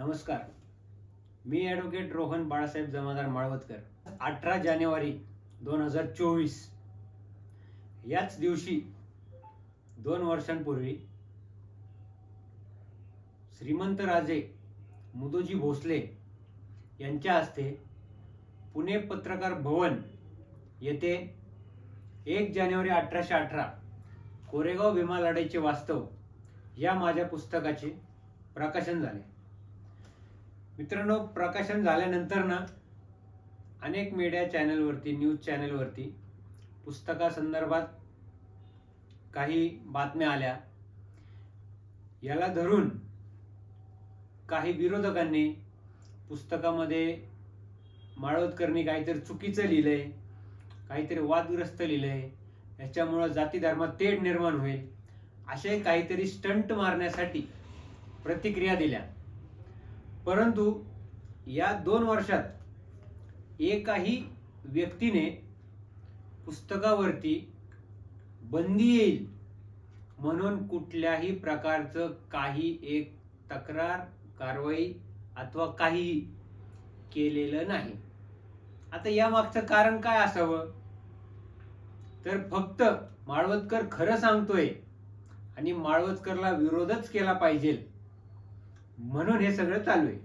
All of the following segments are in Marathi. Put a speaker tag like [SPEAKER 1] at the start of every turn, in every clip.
[SPEAKER 1] नमस्कार. मी ॲडव्होकेट रोहन बाळासाहेब जमादार माळवतकर. अठरा जानेवारी दोन हजार चोवीस. याच दिवशी दोन वर्षांपूर्वी श्रीमंत राजे मुदोजी भोसले यांच्या हस्ते पुणे पत्रकार भवन येथे एक जानेवारी अठराशे अठरा कोरेगाव भीमा लढाईचे वास्तव या माझ्या पुस्तकाचे प्रकाशन झाले. मित्रांनो प्रकाशन झाल्यानंतर ना अनेक मीडिया चॅनलवरती न्यूज चॅनलवरती पुस्तकासंदर्भात काही बातम्या आल्या. याला धरून काही विरोधकांनी पुस्तकामध्ये माळवतकरणी काहीतरी चुकीचं लिहिलंय काहीतरी वादग्रस्त लिहिलंय याच्यामुळं जाती धर्मात तेढ निर्माण होईल असे काहीतरी स्टंट मारण्यासाठी प्रतिक्रिया दिल्या. परंतु या दोन वर्षात एकाही व्यक्तीने पुस्तकावरती बंदी येईल म्हणून कुठल्याही प्रकारचं काही एक तक्रार कारवाई अथवा काही केलेलं नाही. आता या मागचं कारण काय असावं? तर फक्त माळवतकर खरं सांगतोय आणि माळवतकरला विरोधच केला पाहिजे. म्हणून हे सगळं चालू आहे.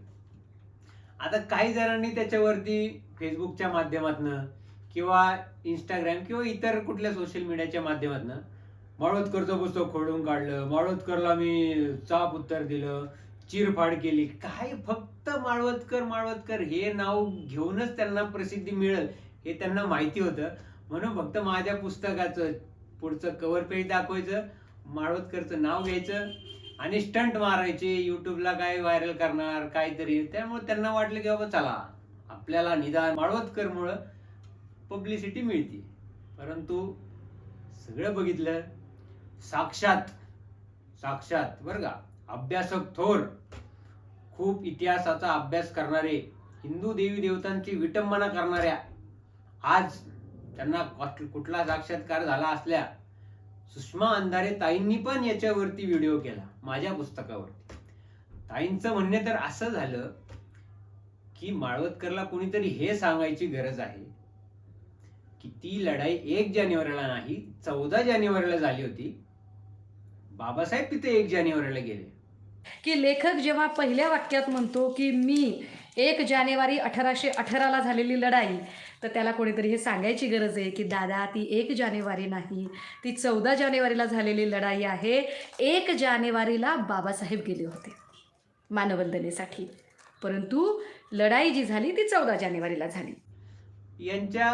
[SPEAKER 1] आता काही जणांनी त्याच्यावरती फेसबुकच्या माध्यमातनं किंवा इंस्टाग्राम किंवा इतर कुठल्या सोशल मीडियाच्या माध्यमातनं माळोदकरचं पुस्तक खोडून काढलं माळोदकरला मी चाप उत्तर दिलं चिरफाड केली काय फक्त माळवतकर माळवतकर हे नाव घेऊनच त्यांना प्रसिद्धी मिळेल हे त्यांना माहिती होतं. म्हणून फक्त माझ्या पुस्तकाचं पुढचं कव्हर पेज दाखवायचं माळवतकरचं नाव घ्यायचं आणि स्टंट मारायचे युट्यूबला काय व्हायरल करणार काहीतरी. त्यामुळे त्यांना वाटलं की बाबा चला आपल्याला निदान माळवतकरमुळं पब्लिसिटी मिळते. परंतु सगळं बघितलं साक्षात साक्षात बरं का अभ्यासक थोर खूप इतिहासाचा अभ्यास करणारे हिंदू देवी देवतांची विटंबना करणाऱ्या आज त्यांना कुठला साक्षात्कार झाला असल्या सुषमा अंधारे ताईंनी पण याच्यावरती व्हिडिओ केला माझ्या पुस्तकावरती. ताईंचं म्हणणे तर असं झालं की माळवतकरला कोणीतरी हे सांगायची गरज आहे की ती लढाई एक जानेवारीला नाही चौदा जानेवारीला झाली होती. बाबासाहेब तिथे एक जानेवारीला गेले.
[SPEAKER 2] की लेखक जेव्हा पहिल्या वाक्यात म्हणतो की मी एक जानेवारी अठराशे अठराला झालेली लढाई तर त्याला कोणीतरी हे सांगायची गरज आहे की दादा ती एक जानेवारी नाही ती चौदा जानेवारीला झालेली लढाई आहे. एक जानेवारीला बाबासाहेब गेले होते मानवंदनेसाठी. परंतु लढाई जी झाली ती चौदा जानेवारीला झाली.
[SPEAKER 1] यांच्या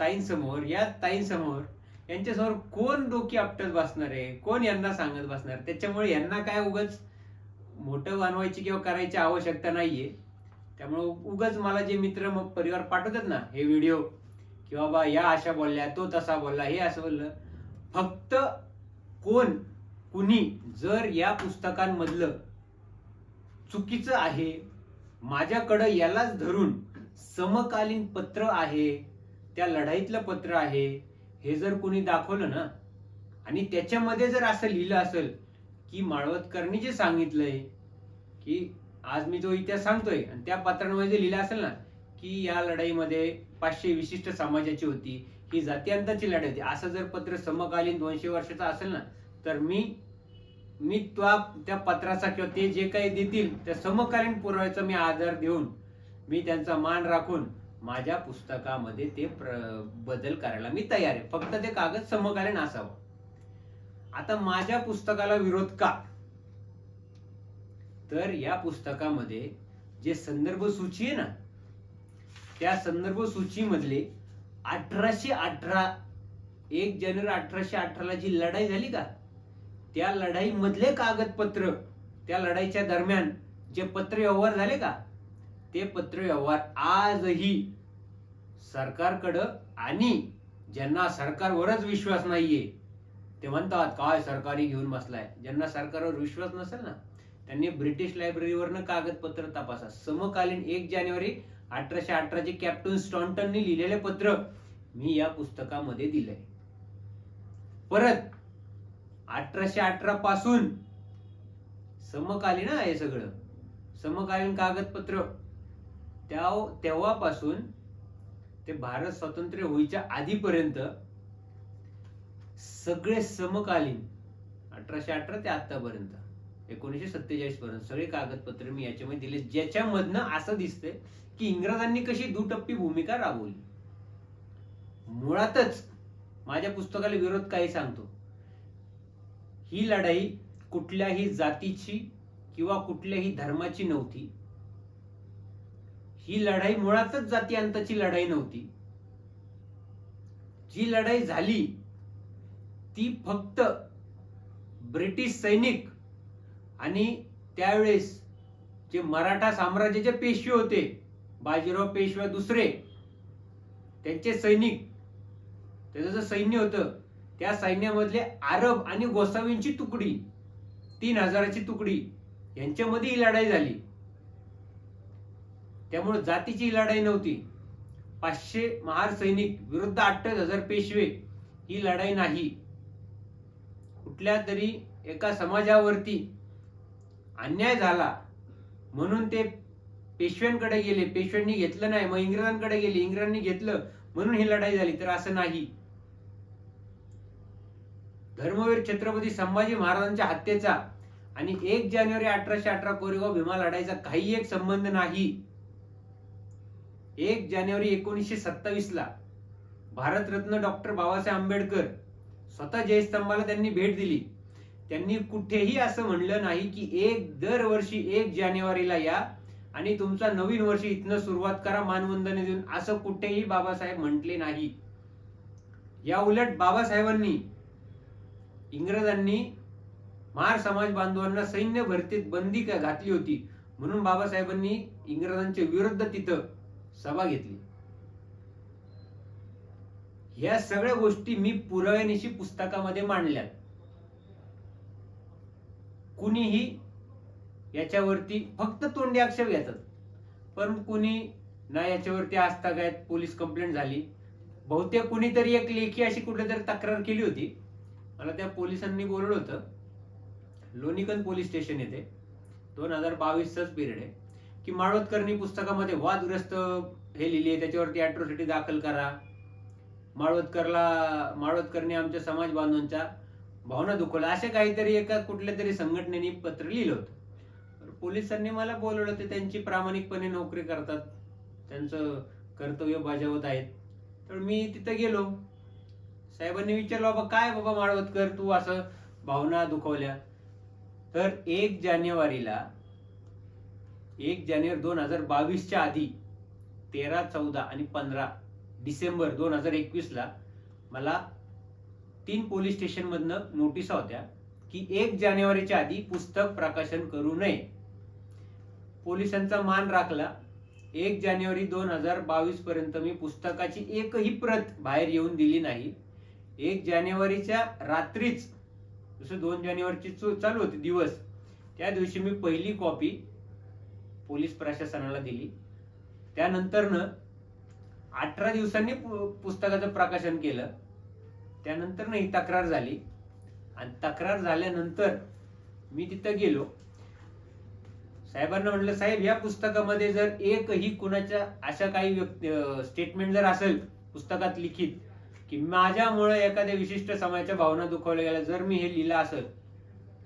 [SPEAKER 1] ताईंसमोर या ताईंसमोर यांच्यासमोर कोण डोकी आपटत बसणार आहे? कोण यांना सांगत बसणार? त्याच्यामुळे यांना काय उगच मोठं बनवायची किंवा करायची आवश्यकता नाहीये. त्यामुळे उगच मला जे मित्र मग परिवार पाठवतात ना हे व्हिडिओ की बाबा या अशा बोलल्या तो तसा बोलला हे असं बोललं फक्त कोण कुणी जर या पुस्तकांमधलं चुकीचं आहे माझ्याकडं यालाच धरून समकालीन पत्र आहे त्या लढाईतलं पत्र आहे हे जर कुणी दाखवलं ना आणि त्याच्यामध्ये जर असं लिहिलं असेल की माळवतकरनी जे सांगितलंय की आज मी जो इतिहास सांगतोय आणि त्या पत्रांमध्ये जे लिहिलं असेल ना की या लढाईमध्ये पाचशे विशिष्ट समाजाची होती ही जातीयांताची लढाई होती. असं जर पत्र समकालीन दोनशे वर्षाचं असेल ना तर मी मी त्या त्या पत्राचा किंवा ते जे काही देतील त्या समकालीन पुराव्याचा मी आधार देऊन मी त्यांचा मान राखून माझ्या पुस्तकामध्ये ते प्र- बदल करायला मी तयार आहे. फक्त ते कागद समकालीन असावं. आता माझ्या पुस्तकाला विरोध का? तर या पुस्तकामध्ये जे संदर्भ सूची आहे ना त्या संदर्भ सूचीमधले अठराशे अठरा एक जानेवारी अठराशे अठराला जी लढाई झाली का त्या लढाई मधले कागदपत्र त्या लढाईच्या दरम्यान जे पत्र व्यवहार झाले का ते पत्र व्यवहार आजही सरकारकडं आणि ज्यांना सरकारवरच विश्वास नाहीये ते म्हणतात काय सरकारी घेऊन बसलाय? ज्यांना सरकारवर विश्वास नसेल ना त्यांनी ब्रिटिश लायब्ररीवरनं कागदपत्र तपासा. समकालीन एक जानेवारी अठराशे अठराचे कॅप्टन स्टॉन्टननी लिहिलेले पत्र मी या पुस्तकामध्ये दिलंय. परत अठराशे अठरा पासून समकालीन आहे सगळं. समकालीन कागदपत्र. त्या तेव्हापासून ते भारत स्वातंत्र्य होईच्या आधीपर्यंत सगळे समकालीन अठराशे अठरा ते आतापर्यंत एकोणीसशे सत्तेचाळीस पर्यंत सगळे कागदपत्र मी याच्यामध्ये दिले. ज्याच्यामधनं असं दिसतंय की इंग्रजांनी कशी दुटप्पी भूमिका राबवली. मुळातच माझ्या पुस्तकाला विरोध काही सांगतो. ही लढाई कुठल्याही जातीची किंवा कुठल्याही धर्माची नव्हती. ही लढाई मुळातच जाती अंताची लढाई नव्हती. जी लढाई झाली ती फक्त ब्रिटिश सैनिक आणि त्यावेळेस जे मराठा साम्राज्याचे पेशवे होते बाजीराव पेशवे दुसरे त्यांचे सैनिक त्याचं जे सैन्य होतं त्या सैन्यामधले आरब आणि गोसावींची तुकडी तीन हजाराची तुकडी यांच्यामध्ये ही लढाई झाली. त्यामुळे जातीची ही लढाई नव्हती. पाचशे महार सैनिक विरुद्ध अठ्ठावीस हजार पेशवे ही लढाई नाही. कुठल्या तरी एका समाजावरती अन्याय झाला. म्हणून ते पेशव्यांकडे गेले. पेशव्यांनी घेतलं नाही. मग इंग्रजांकडे गेले. इंग्रजांनी घेतलं. म्हणून ही लढाई झाली. तर असं नाही. धर्मवीर छत्रपती संभाजी महाराजांच्या हत्येचा आणि एक जानेवारी अठराशे अठरा कोरेगाव भीमा लढाईचा काही एक संबंध नाही. एक जानेवारी एकोणीसशे सत्तावीस ला भारतरत्न डॉक्टर बाबासाहेब आंबेडकर स्वतः जयस्तंभाला त्यांनी भेट दिली. त्यांनी कुठेही असं म्हणलं नाही की एक दरवर्षी एक जानेवारीला या आणि तुमचा नवीन वर्ष इथनं सुरुवात करा मानवंदने देऊन असं कुठेही बाबासाहेब म्हटले नाही. या उलट बाबासाहेबांनी इंग्रजांनी महार समाज बांधवांना सैन्य भरतीत बंदी घातली होती म्हणून बाबासाहेबांनी इंग्रजांच्या विरुद्ध तिथं सभा घेतली. या सगळ्या गोष्टी मी पुराव्यानिशी पुस्तकामध्ये मांडल्या कुणीही याच्यावरती फक्त तोंडी आक्षेप घेतात. पण कुणी ना याच्यावरती आस्थागायत पोलीस कंप्लेंट झाली. बहुतेक कुणीतरी एक लेखी अशी कुठेतरी तक्रार केली होती. मला त्या पोलिसांनी बोलवलं होतं. लोणीकन पोलीस स्टेशन येथे. दोन हजार बावीसचाच पिरियड आहे. की माळवतकरनी पुस्तकामध्ये वादग्रस्त हे लिहिली आहे. त्याच्यावरती अॅट्रॉसिटी दाखल करा. माळवतकरला माळवतकरने आमच्या समाज बांधवांच्या भावना दुखवल्या असे काहीतरी एका कुठल्या तरी संघटनेने पत्र लिहिलं होतं. पोलिसांनी मला बोलवलं ते त्यांची प्रामाणिकपणे नोकरी करतात. त्यांचं कर्तव्य बजावत आहेत. तर मी तिथं गेलो. साहेबांनी विचारलं बाबा काय बाबा माळवतकर तू असं भावना दुखवल्या? तर एक जानेवारीला एक जानेवारी दोन हजार बावीसच्या आधी तेरा चौदा आणि पंधरा डिसेंबर दोन हजार एकवीस ला मला तीन पोलीस स्टेशन मधनं नोटिसा होत्या की एक जानेवारीच्या आधी पुस्तक प्रकाशन करू नये. पोलिसांचा मान राखला. एक जानेवारी दोन हजार बावीस पर्यंत मी पुस्तकाची एकही प्रत बाहेर येऊन दिली नाही. एक जानेवारीच्या रात्रीच जसं दोन जानेवारीची चालू होती दिवस त्या दिवशी मी पहिली कॉपी पोलीस प्रशासनाला दिली. त्यानंतरनं अठरा दिवसांनी पु- पुस्तकाचं प्रकाशन केलं. त्यानंतर ही तक्रार झाली. आणि तक्रार झाल्यानंतर मी तिथं गेलो. साहेबांना म्हटलं साहेब या पुस्तकामध्ये जर एकही कुणाच्या अशा काही व्यक्ती स्टेटमेंट जर असेल पुस्तकात लिखित की माझ्यामुळे एखाद्या विशिष्ट समाजाच्या भावना दुखावल्या गेल्या जर मी हे लिहिलं असेल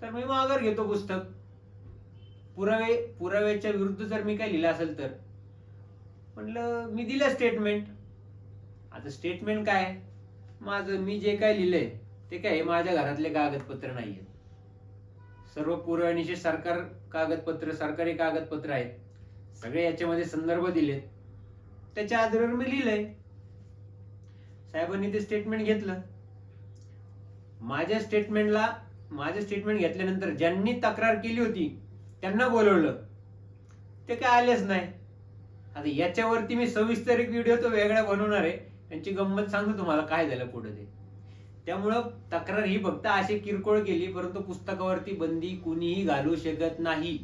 [SPEAKER 1] तर मी माघार घेतो पुस्तक. पुरावे पुराव्याच्या विरुद्ध जर मी काय लिहिलं असेल तर. म्हटलं मी दिलं स्टेटमेंट आता स्टेटमेंट काय? माझं मी जे काय लिहिलंय ते काय हे माझ्या घरातले कागदपत्र नाहीये सर्व पुरवणीचे सरकार कागदपत्र सरकारी कागदपत्र आहेत. सगळे याच्यामध्ये संदर्भ दिलेत. त्याच्या आधारावर मी लिहिलंय. साहेबांनी ते स्टेटमेंट घेतलं. माझ्या स्टेटमेंटला माझं स्टेटमेंट घेतल्यानंतर ज्यांनी तक्रार केली होती त्यांना बोलवलं. ते काय आलेच नाही. आता याच्यावरती मी सविस्तर एक व्हिडिओ तो वेगळा बनवणार आहे. त्यांची गंमत सांगतो तुम्हाला काय झालं पुढे ते. त्यामुळं तक्रार ही फक्त अशी किरकोळ केली परंतु पुस्तकावरती बंदी कुणीही घालू शकत नाही.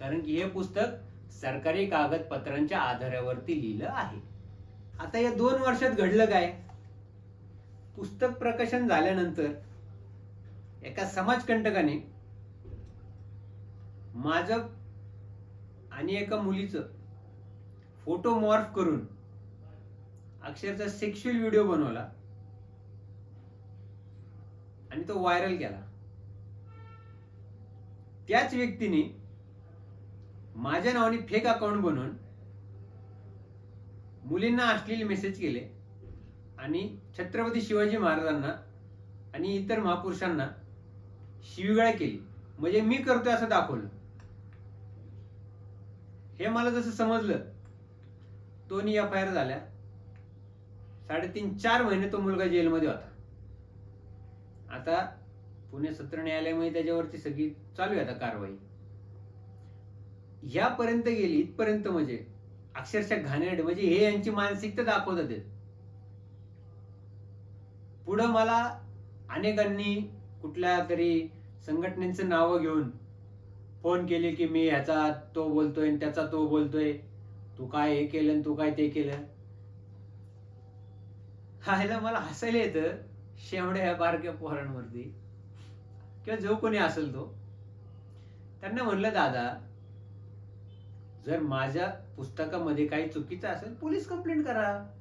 [SPEAKER 1] कारण की हे पुस्तक सरकारी कागदपत्रांच्या आधारावरती लिहिलं आहे. आता या दोन वर्षात घडलं काय? पुस्तक प्रकाशन झाल्यानंतर एका समाजकंटकाने माझं आणि एका मुलीचं फोटो मॉर्फ करून अक्षरचा सेक्शुअल व्हिडिओ बनवला. आणि तो व्हायरल केला त्याच व्यक्तीने माझ्या नावाने फेक अकाउंट बनवून मुलींना असलेले मेसेज केले आणि छत्रपती शिवाजी महाराजांना आणि इतर महापुरुषांना शिवीगाळ केली. म्हणजे मी करतोय असं दाखवलं. हे मला जसं समजलं दोन्ही एफ आय आर झाल्या. साडेतीन चार महिने तो मुलगा जेलमध्ये होता. आता पुणे सत्र न्यायालयामध्ये त्याच्यावरती सगळी चालू आहे आता कारवाई. यापर्यंत गेली इथपर्यंत म्हणजे अक्षरशः घाणेरडे म्हणजे हे यांची मानसिकता दाखवतात पुढं मला अनेकांनी कुठल्या तरी संघटनेचं नावं घेऊन फोन केले की मी ह्याचा तो बोलतोय आणि त्याचा तो बोलतोय. तू काय हे केलं आणि तू काय ते केलं? हायला मला हसायला येतं शेवड्या ह्या बारक्या पोहरांवरती. किंवा जो कोणी असेल तो. त्यांना म्हणलं दादा जर माझ्या पुस्तकामध्ये काही चुकीचं असेल पोलीस कंप्लेंट करा.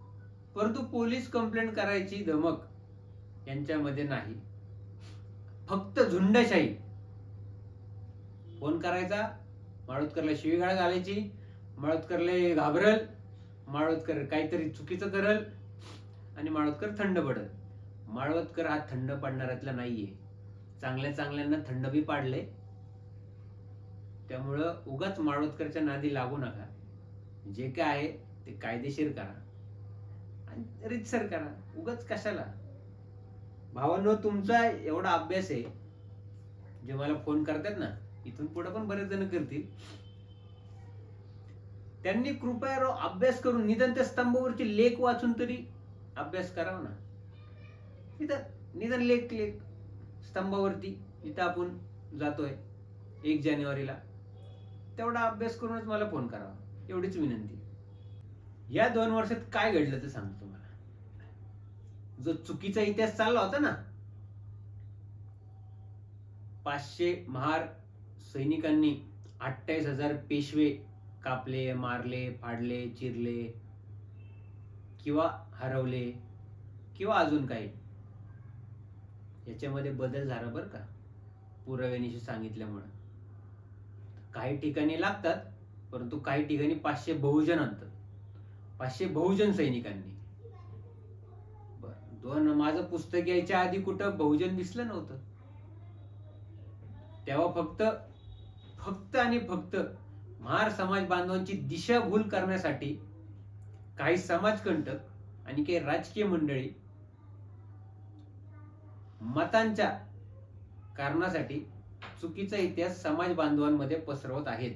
[SPEAKER 1] परंतु पोलीस कंप्लेंट करायची धमक यांच्यामध्ये नाही. फक्त झुंडशाही. फोन करायचा माळोतकरला शिवीगाळ घालायची माळोतकरले घाबरल माळोतकर काहीतरी चुकीचं करल आणि माळवतकर थंड पडल. माळवतकर हा थंड पडणाऱ्यातला नाहीये. चांगल्या चांगल्यांना थंड बी पाडले त्यामुळं उगाच माळवतकरच्या नादी लागू नका. जे काय आहे ते कायदेशीर करा. आणि रितसर करा. उगाच कशाला? भावांनो तुमचा एवढा अभ्यास आहे. जे मला फोन करतात ना इथून पुढे पण बरेच जण करतील. त्यांनी कृपया अभ्यास करून निदान त्या स्तंभावरचे लेख वाचून तरी अभ्यास करावा ना. निदान निदान लेख लेख स्तंभावरती इथं आपण जातोय एक जानेवारीला. तेवढा अभ्यास करूनच मला फोन करावा. एवढीच विनंती. या दोन वर्षात काय घडलं ते सांगतो तुम्हाला. जो चुकीचा इतिहास चालला होता ना पाचशे महार सैनिकांनी अठ्ठावीस हजार पेशवे कापले मारले फाडले चिरले किंवा हरवले किंवा अजून काही. याच्यामध्ये बदल झाला बरं का. पुराव्यानिशी सांगितल्यामुळं. काही ठिकाणी लागतात परंतु काही ठिकाणी पाचशे बहुजन आणतात. पाचशे बहुजन सैनिकांनी. बरं दोन माझं पुस्तक यायच्या आधी कुठं बहुजन दिसलं नव्हतं. तेव्हा फक्त फक्त आणि फक्त महार समाज बांधवांची दिशाभूल करण्यासाठी काही समाजकंटक आणि काही राजकीय मंडळी मतांच्या कारणासाठी चुकीचा इतिहास समाज बांधवांमध्ये पसरवत आहेत.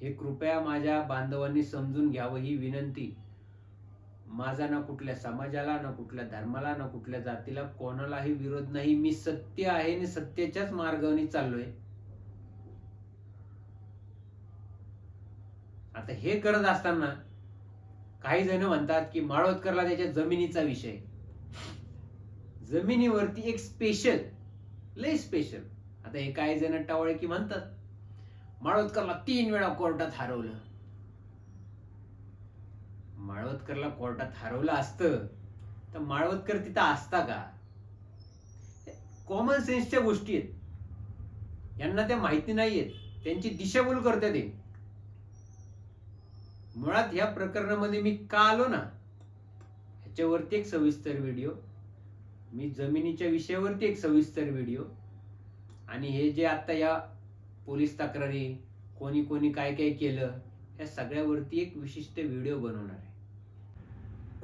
[SPEAKER 1] हे कृपया माझ्या बांधवांनी समजून घ्यावं ही विनंती. माझा ना कुठल्या समाजाला ना कुठल्या धर्माला ना कुठल्या जातीला कोणालाही विरोध नाही. मी सत्य आहे आणि सत्याच्याच मार्गाने चाललोय. आता हे करत असताना काही जण म्हणतात की माळवतकरला त्याच्या जमिनीचा विषय. जमिनीवरती एक स्पेशल लय स्पेशल आता हे काही जण टावळे की म्हणतात. माळवतकरला तीन वेळा कोर्टात हरवलं. माळवतकरला कोर्टात हरवलं असतं तर माळवतकर तिथं असता का? कॉमन सेन्सच्या गोष्टी आहेत. यांना त्या माहिती नाहीयेत. त्यांची दिशाभूल करते ते मुळात ह्या प्रकरणामध्ये मी का आलो ना ह्याच्यावरती एक सविस्तर व्हिडिओ. मी जमिनीच्या विषयावरती एक सविस्तर व्हिडिओ. आणि हे जे आता या पोलीस तक्रारी कोणी कोणी काय काय केलं या सगळ्यावरती एक विशिष्ट व्हिडिओ बनवणार आहे.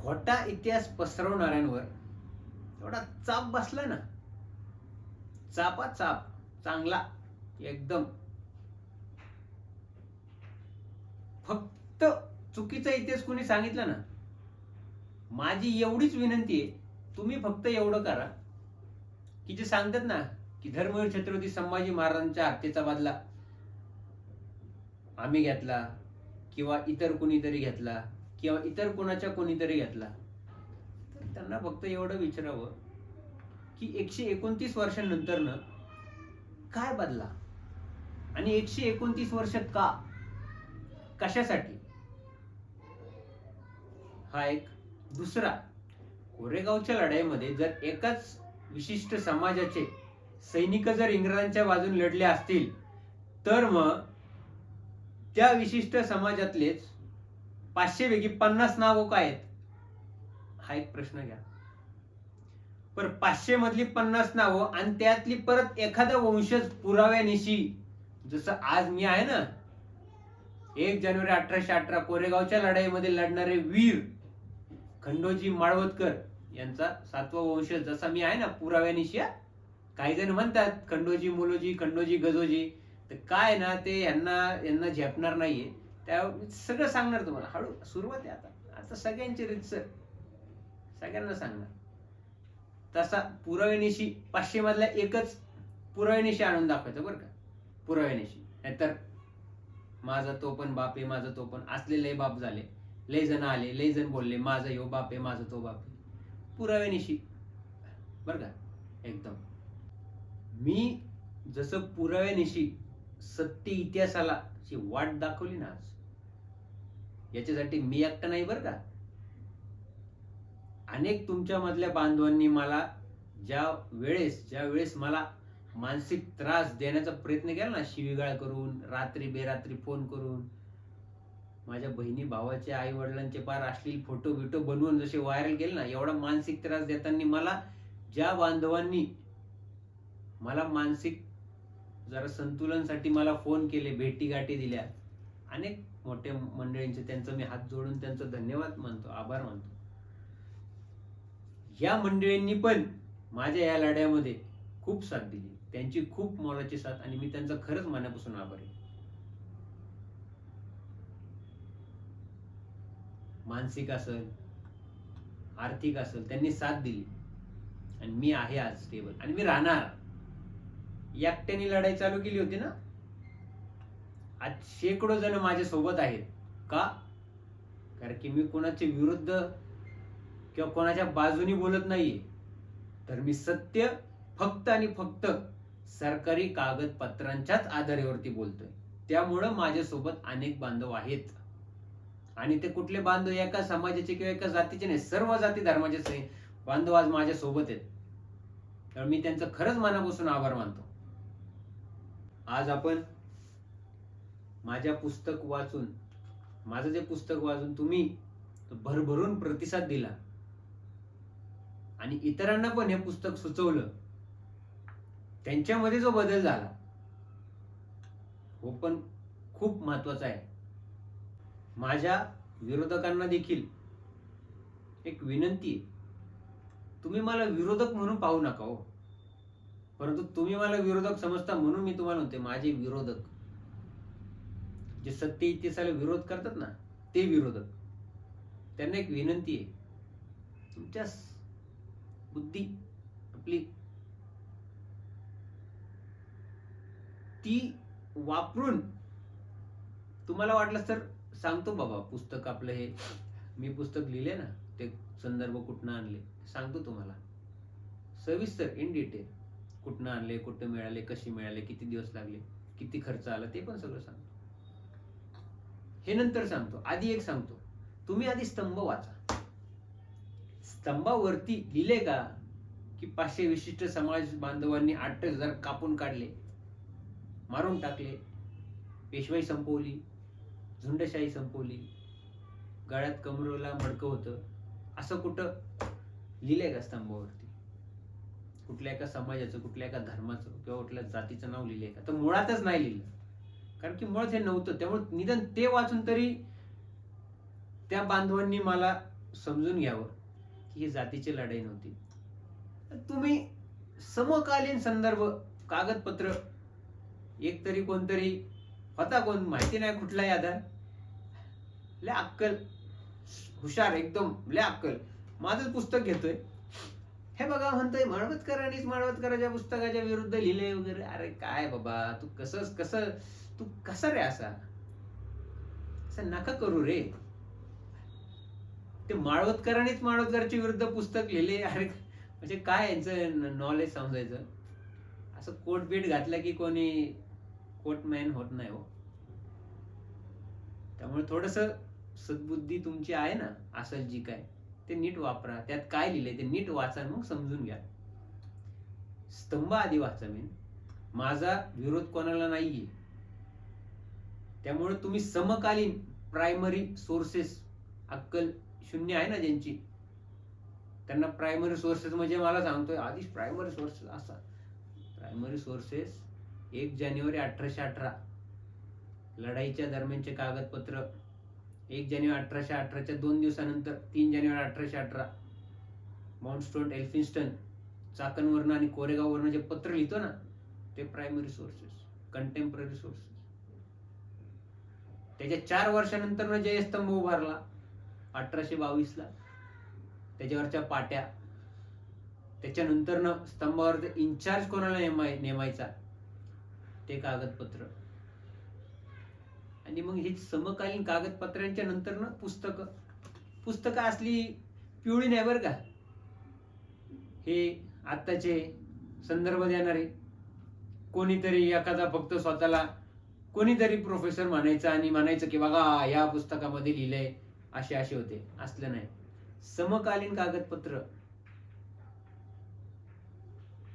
[SPEAKER 1] खोटा इतिहास पसरवणाऱ्यांवर एवढा चाप बसला ना. चापा चाप चांगला एकदम. फक्त चुकीचा इतिहास कोणी सांगितला ना? माझी एवढीच विनंती आहे तुम्ही फक्त एवढं करा की जे सांगतात ना की धर्मवीर छत्रपती संभाजी महाराजांच्या हत्येचा बदला आम्ही घेतला किंवा इतर कोणीतरी घेतला किंवा इतर कोणाच्या कोणीतरी घेतला तर त्यांना फक्त एवढं विचारावं की एकशे एकोणतीस वर्षांनंतर काय बदला? आणि एकशे एकोणतीस वर्ष का? कशासाठी? हा एक दुसरा. कोरेगावच्या लढाईमध्ये जर एकाच विशिष्ट समाजाचे सैनिक जर इंग्रजांच्या बाजूने लढले असतील तर मग त्या विशिष्ट समाजातलेच पाचशेपैकी पन्नास नावं काय आहेत? हा एक प्रश्न घ्या. पर पाचशे मधली पन्नास नावं आणि त्यातली परत एखादा वंशज पुराव्यानिशी जसं आज मी आहे ना एक जानेवारी अठराशे अठरा कोरेगावच्या लढाईमध्ये लढणारे वीर खंडोजी माळवतकर यांचा सातवा वंशज जसा मी आहे ना पुराव्यानिशी काही जण म्हणतात खंडोजी मुलोजी खंडोजी गजोजी. तर काय ना ते यांना यांना झेपणार नाहीये. त्या सगळं सांगणार तुम्हाला. हळू सुरुवात आहे आता. आता सगळ्यांचे रितसर. सगळ्यांना सांगणार. तसा पुराव्यानिशी पाचशे मधला एकच पुराव्यानिशी आणून दाखवायचं बरं का. पुराव्यानिशी नाहीतर माझा तो पण बाप आहे माझा तो पण असलेले बाप झाले. लय जण आले लय जण बोलले माझा यो बाप आहे माझा तो बाप आहे. पुराव्यानिशी बरं का? एकदम. मी जसं पुराव्यानिशी सत्य इतिहासाला जी वाट दाखवली ना आज याच्यासाठी मी एकटा नाही बरं का? अनेक तुमच्या मधल्या बांधवांनी मला ज्या वेळेस ज्या वेळेस मला मानसिक त्रास देण्याचा प्रयत्न केला ना शिवीगाळ करून रात्री बेरात्री फोन करून माझ्या बहिणी भावाचे आई वडिलांचे पार असलेले फोटो बिटो बनवून जसे व्हायरल केले ना एवढा मानसिक त्रास देताना मला ज्या बांधवांनी मला मानसिक जरा संतुलनसाठी मला फोन केले भेटी गाठी दिल्या. अनेक मोठ्या मंडळींचे त्यांचं मी हात जोडून त्यांचं धन्यवाद मानतो आभार मानतो. या मंडळींनी पण माझ्या या लढ्यामध्ये खूप साथ दिली. त्यांची खूप मोलाची साथ आणि मी त्यांचा खरंच मनापासून आभारी आहे. मानसिक असेल आर्थिक असेल त्यांनी साथ दिली. आणि मी आहे आज स्टेबल आणि मी राहणार. एकट्याने लढाई चालू केली होती ना? आज शेकडो जण माझ्या सोबत आहेत. का? कारण की मी कोणाच्या विरुद्ध किंवा कोणाच्या बाजूनी बोलत नाहीये. तर मी सत्य फक्त आणि फक्त सरकारी कागदपत्रांच्याच आधारेवरती बोलतोय. त्यामुळं माझ्यासोबत अनेक बांधव आहेत. आणि ते कुठले बांधव एका समाजाचे किंवा एका जातीचे नाही सर्व जाती धर्माचे बांधव आज माझ्या सोबत आहेत. तर मी त्यांचं खरंच मनापासून आभार मानतो. आज आपण माझ्या पुस्तक वाचून माझं जे पुस्तक वाचून तुम्ही भरभरून प्रतिसाद दिला आणि इतरांना पण हे पुस्तक सुचवलं त्यांच्यामध्ये जो बदल झाला हो पण खूप महत्त्वाचा आहे. माझ्या विरोधकांना देखील एक विनंती आहे. तुम्ही मला विरोधक म्हणून पाहू नका हो. परंतु तुम्ही मला विरोधक समजता म्हणून मी तुम्हाला म्हणते माझे विरोधक. जे सत्य इतिहासाला विरोध करतात ना ते विरोधक. त्यांना एक विनंती आहे. तुमच्या बुद्धी आपली ती वापरून तुम्हाला वाटलं तर सांगतो बाबा पुस्तक आपलं हे मी पुस्तक लिहिले ना ते संदर्भ कुठनं आणले सांगतो तुम्हाला. सविस्तर इन डिटेल कुठनं आणले कुठं मिळाले कशी मिळाले किती दिवस लागले किती खर्च आला ते पण सगळं सांगतो. हे नंतर सांगतो आधी एक सांगतो. तुम्ही आधी स्तंभ वाचा. स्तंभावरती लिहिले का की पाचशे विशिष्ट समाज बांधवांनी आठ हजार कापून काढले मारून टाकले पेशवाई संपवली झुंडशाही संपवली. गळ्यात कमरोला मडकं होतं. असं कुठं? लिहिलंय का स्तंभावरती? कुठल्या एका समाजाचं कुठल्या एका धर्माचं किंवा कुठल्या जातीचं नाव लिहिलंय का? तर मुळातच नाही लिहिलं. कारण की मुळात हे नव्हतं. त्यामुळे निदान ते वाचून तरी त्या बांधवांनी मला समजून घ्यावं की ही जातीची लढाई नव्हती. तुम्ही समकालीन संदर्भ कागदपत्र एक तरी कोणतरी होता कोण? माहिती नाही कुठलाही आधार. लय अक्कल. हुशार एकदम लय अक्कल. माझंच पुस्तक घेतोय. हे बघा म्हणतोय माळवतकरांनीच माळवतकराच्या पुस्तकाच्या विरुद्ध लिहिले वगैरे. अरे काय बाबा तू कसं कसं तू कसा रे असा? असं नका करू रे. ते माळवतकरांनीच माळवतकरच्या विरुद्ध पुस्तक लिहिले. अरे म्हणजे काय यांचं नॉलेज समजायचं? असं कोट बीट घातलं की कोणी कोट मॅन होत नाही हो. त्यामुळे थोडस सद्बुद्धी तुमची आहे ना असल जी काय ते नीट वापरा. त्यात काय लिहिलंय ते नीट वाचा मग समजून घ्या. स्तंभ आधी वाचा मी माझा विरोध कोणाला नाहीये. त्यामुळे तुम्ही समकालीन प्रायमरी सोर्सेस अक्कल शून्य आहे ना ज्यांची? त्यांना प्रायमरी सोर्सेस म्हणजे मला सांगतोय आधीच प्रायमरी सोर्सेस असा. प्रायमरी सोर्सेस एक जानेवारी अठराशे अठरा. लढाईच्या दरम्यानचे कागदपत्र. एक जानेवारी अठराशे अठराच्या दोन दिवसानंतर तीन जानेवारी अठराशे अठरा. माउंटस्टोन एल्फिन्स्टन चाकणवरनं आणि कोरेगाववरनं जे पत्र लिहितो ना ते प्रायमरी सोर्सेस कंटेम्पररी सोर्सेस त्याच्या चार वर्षानंतर जयस्तंभ उभारला अठराशे बावीस ला त्याच्यावरच्या पाट्या. त्याच्यानंतर स्तंभावर इन्चार्ज कोणाला नेमाय नेमायचा? ते कागदपत्र. आणि मग हे समकालीन कागदपत्रांच्या नंतर ना पुस्तक. पुस्तकं असली पिवळी नाही बरं का? हे आत्ताचे संदर्भ देणारे. कोणीतरी एखादा फक्त स्वतःला कोणीतरी प्रोफेसर म्हणायचं आणि म्हणायचं की बघा या पुस्तकामध्ये लिहिलंय. असे असे होते. असलं नाही. समकालीन कागदपत्र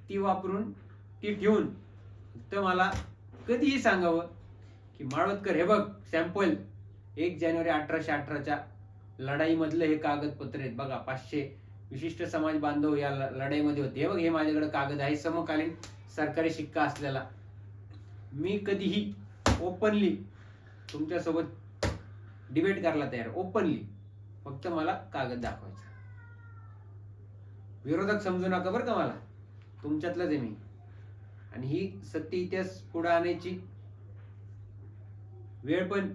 [SPEAKER 1] ती वापरून ती ठेवून तर मला कधीही सांगावं की माळवतकर हे बघ सॅम्पल एक जानेवारी अठराशे अठराच्या लढाईमधलं हे कागदपत्र आहेत. बघा पाचशे विशिष्ट समाज बांधव या लढाईमध्ये होते. हे बघ हे माझ्याकडे कागद आहे. समकालीन सरकारी शिक्का असलेला. मी कधीही ओपनली तुमच्यासोबत डिबेट करायला तयार. ओपनली फक्त मला कागद दाखवायचा. विरोधक समजू नका बरं का मला. तुमच्यातलंच आहे मी. आणि ही सत्य इतिहास पुढे आणायची वेळ पण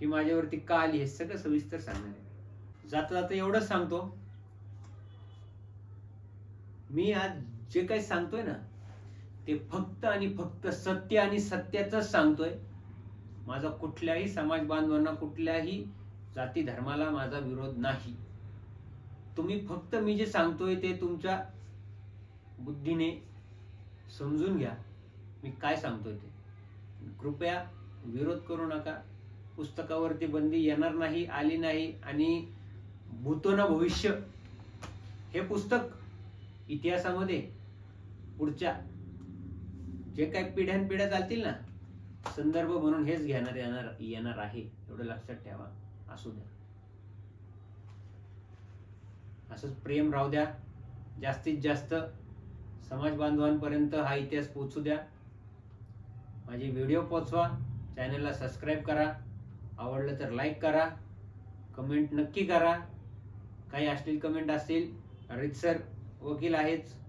[SPEAKER 1] ही माझ्यावरती का आली हे सगळं सविस्तर सांगणार आहे. जाता जाता एवढंच सांगतो. मी आज जे काही सांगतोय ना ते फक्त आणि फक्त सत्य आणि सत्याच सांगतोय. माझा कुठल्याही समाज बांधवांना कुठल्याही जाती धर्माला माझा विरोध नाही. तुम्ही फक्त मी जे सांगतोय ते तुमच्या बुद्धीने समजून घ्या. मी काय सांगतोय ते. कृपया विरोध करू नका. पुस्तकावरती बंदी येणार नाही आली नाही आणि भूतोन भविष्य. हे पुस्तक इतिहासामध्ये पुढच्या जे काही पिढ्यानपिढ्या चालतील ना संदर्भ म्हणून हेच घेणार येणार येणार आहे. एवढं लक्षात ठेवा. असू द्या. असंच प्रेम राहू द्या. जास्तीत जास्त समाज बांधवांपर्यंत हा इतिहास पोचू द्या. माझे व्हिडिओ पोचवा चॅनलला सबस्क्राईब करा. आवडलं तर लाईक करा. कमेंट नक्की करा. काही असतील कमेंट असतील रितसर वकील आहेच.